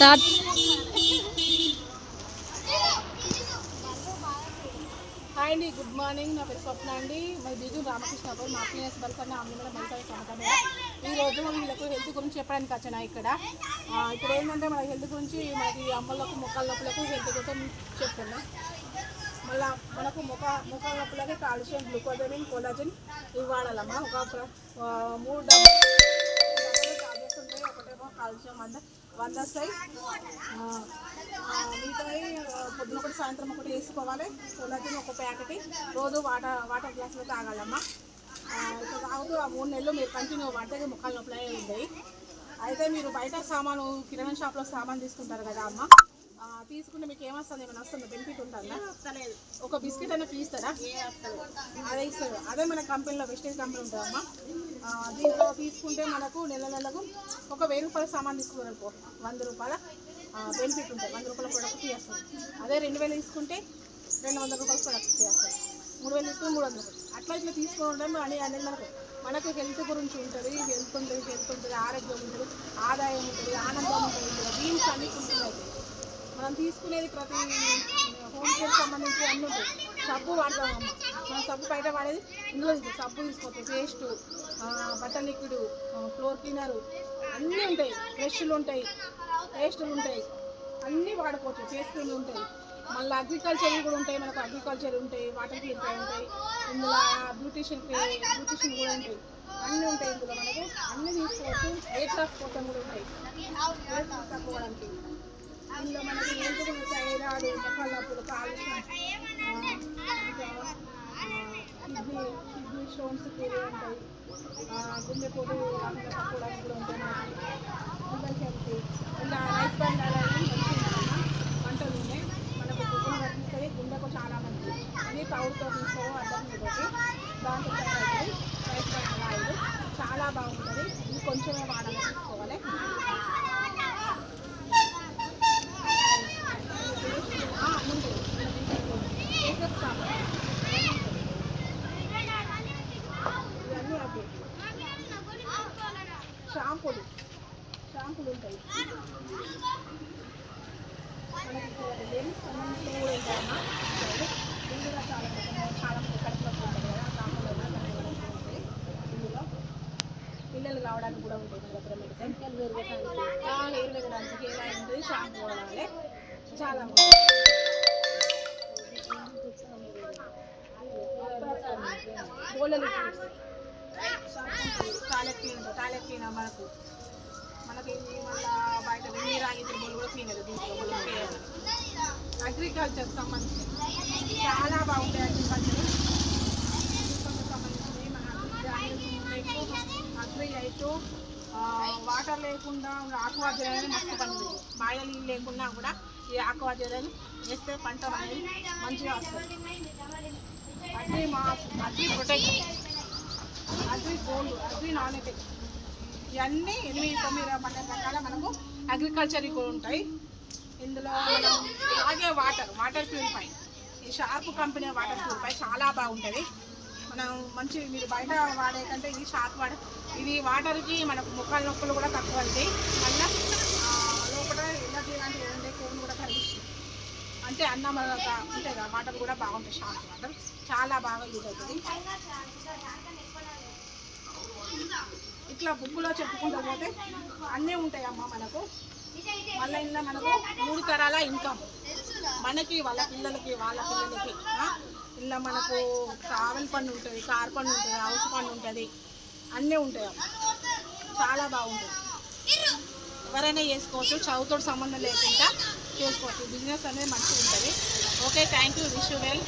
Start. Hi అండి good morning. నా పేరు స్వప్న అండి. మరి రామకృష్ణ ఫర్ మా ప్లేస్ బలపడిన అమ్మిన మైసారి సమటమే ఈ రోజు వీళ్ళకు హెల్త్ గురించి చెప్పడానికి వచ్చాను ఇక్కడ? ఇక్కడ ఏంటంటే మన హెల్త్ గురించి మనకి అమ్మలకు మొక్కల నొప్పులకు హెల్త్ కోసం చెప్తున్నా. మళ్ళా మనకు ముఖ ముఖ నొప్పులకి కాల్షియం గ్లూకోజమిన్ కొలాజిన్ ఇవి వాడాలమ్మా ఒక మూడు డబ్బులు ఒకటేమో వంద వంద వస్తాయి ఆ, పొద్దున ఒకటి సాయంత్రం ఒకటి వేసుకోవాలి. కొలాజిన్ ఒక ప్యాకెట్. రోజు వాటర్ వాటర్ గ్లాసులో తాగాలమ్మా. ఆ, ఇట్లా తాగుతూ ఆ మూడు నెలలు మీరు కంటిన్యూ వాడితే ముఖాలు నొప్పులే ఉంటాయి. అయితే మీరు బయట సామాను కిరాణా షాప్లో సామాన్ తీసుకుంటారు కదా అమ్మ. తీసుకుంటే మీకు ఏమొస్తుంది? ఏమైనా వస్తుంది? బెనిఫిట్ ఉంటుందా? వస్తలేదు. ఒక బిస్కెట్ అయినా ఫ్రీ ఇస్తారా? అదే ఇస్తారు. అదే మన కంపెనీలో వెస్టేజ్ కంపెనీ ఉంటుందమ్మా. దీంట్లో తీసుకుంటే మనకు నెల నెలకు ఒక వెయ్యి రూపాయల సామాన్ తీసుకున్నారనుకో వంద రూపాయల బెనిఫిట్ ఉంటుంది. వంద రూపాయల ప్రొడక్ట్ ఫ్రీ వస్తుంది. అదే రెండు వేలు తీసుకుంటే రెండు వందల రూపాయల ప్రొడక్ట్ ఫ్రీ వస్తుంది. మూడు వేలు తీసుకుని మూడు వందలు. అట్లా ఇట్లా తీసుకోవడం అని అనేది మనకు మనకు హెల్త్ గురించి ఉంటుంది. హెల్త్ ఉంటుంది హెల్త్ ఉంటుంది ఆరోగ్యం ఉంటుంది ఆదాయం ఉంటుంది ఆనందం ఉంటుంది. దీనికి అన్ని ఉంటున్నాయి మనం తీసుకునేది ప్రతి హోమ్ కేర్ సంబంధించి అన్నీ ఉంటాయి. సబ్బు వాడతాము మనం సబ్బు బయట వాడేది ఇందులో సబ్బు తీసుకోవచ్చు paste butter liquid floor cleaner అన్నీ ఉంటాయి. బ్రష్లు ఉంటాయి. పేస్టులు ఉంటాయి. అన్నీ వాడుకోవచ్చు. ఫేస్ క్రీమ్లు ఉంటాయి. మళ్ళీ అగ్రికల్చర్ కూడా ఉంటాయి. మనకు అగ్రికల్చర్ ఉంటాయి. వాటర్ ప్యూరిఫై ఉంటాయి. ఇందులో బ్యూటిషియన్ బ్యూటిషియన్ కూడా ఉంటాయి. అన్నీ ఉంటాయి ఇందులో మనకు. అన్నీ తీసుకోవచ్చు. వెయిట్ లాస్ కోసం కూడా ఉంటాయి. వెయిట్ లాస్ తక్కువడానికి అందులో మనకి హెల్త్ సైరాడు కళ్ళప్పుడు కాలుష్యం. కిడ్నీ కిడ్నీ స్టోన్స్ కూడా ఉంటాయి. గుండెపోటు రాకుండా కూడా ఉంటాయి మనకి. అందరికీ హెల్త్ ఇలా రైస్ బ్యాండ్ అనేది వంటలు ఉన్నాయి. మనకు గుడ్డను కట్టిస్తుంది గుండెకు చాలా మంచిది. అన్ని పౌరుతో తీసుకో అర్థం ఇదొకటి దాంతో రైస్ బ్యాండ్ ఆయిల్ చాలా బాగుంటుంది. ఇది కొంచెమే వాడాలి తీసుకోవాలి ఆ, ఉంటుంది. మేకప్ సామాన్. ఇవన్నీ అవే. షాంపూలు షాంపూలు ఉంటాయి మనకి ఇక్కడ లేడీస్ సంబంధించిన కూడా ఉంటాయమ్మా ఇది కూడా చాలా రకం- చాలా కడుపులో ఉంటుంది కదా షాంపూలో కూడా చాలా రకాలు ఉంటాయి ఇందులో పిల్లలు కావడానికి కూడా ఉంటాయి మన దగ్గర మెడిసిన్ హెయిర్ పెరగడానికి హెయిర్ ఆయిల్ ఉంటుంది షాంపూ వాడాలి చాలా golden toilet clean toilet clean మనకు. మనకి ఇది మళ్ళా బయట వెన్నీ రాగి తిరుమల కూడా క్లీన్ అది దీంట్లో అగ్రికల్చర్ సంబంధించి. చాలా బాగుంటాయి అగ్రికల్చర్ సంబంధించి మన అగ్రి అయితే వాటర్ లేకుండా ఆకువా జలని మస్తు పండుతుంది బాయిల నీళ్ళు లేకుండా కూడా ఈ ఆకువా జలని వేస్తే పంట అనేది మంచిగా వస్తుంది. అగ్రి మా agri protect agri gold agri non ఎటెక్ ఇవన్నీ ఎనిమిది తొమ్మిది పన్నెండు రకాల మనకు అగ్రికల్చర్ కూడా ఉంటాయి. ఇందులో అలాగే వాటర్ వాటర్ ప్యూరిఫై ఈ షార్ప్ కంపెనీ వాటర్ ప్యూరిఫై చాలా బాగుంటుంది. మనం మంచి మీరు బయట వాడే కంటే ఇది షార్ప్ వాటర్ ఇది వాటర్కి మనకు ముఖాల నొప్పులు కూడా తక్కువ అవుతాయి మళ్ళీ లోపల ఎనర్జీ లాంటివి ఉండే కోన్ కూడా కలిగిస్తుంది అంటే అన్నం ఉంటాయి కదా వాటర్ కూడా బాగుంటాయి షార్ప్ వాటర్ చాలా బాగా యూజ్ అవుతుంది. ఇట్లా బుక్కులో చెప్పుకుంటూ పోతే అన్నీ ఉంటాయి అమ్మ మనకు. మళ్ళీ ఇందులో మనకు మూడు తరాల ఇన్కమ్ మనకి వాళ్ళ పిల్లలకి వాళ్ళ పిల్లలకి ఇలా మనకు ట్రావెల్ పన్ను ఉంటుంది కార్ పన్ను ఉంటుంది హౌస్ పన్ను ఉంటుంది. అన్నీ ఉంటాయి అమ్మ. చాలా బాగుంటుంది ఎవరైనా చేసుకోవచ్చు చదువుతో సంబంధం లేకుండా చేసుకోవచ్చు. బిజినెస్ అనేది మంచిగా ఉంటుంది. Okay thank you wish you well.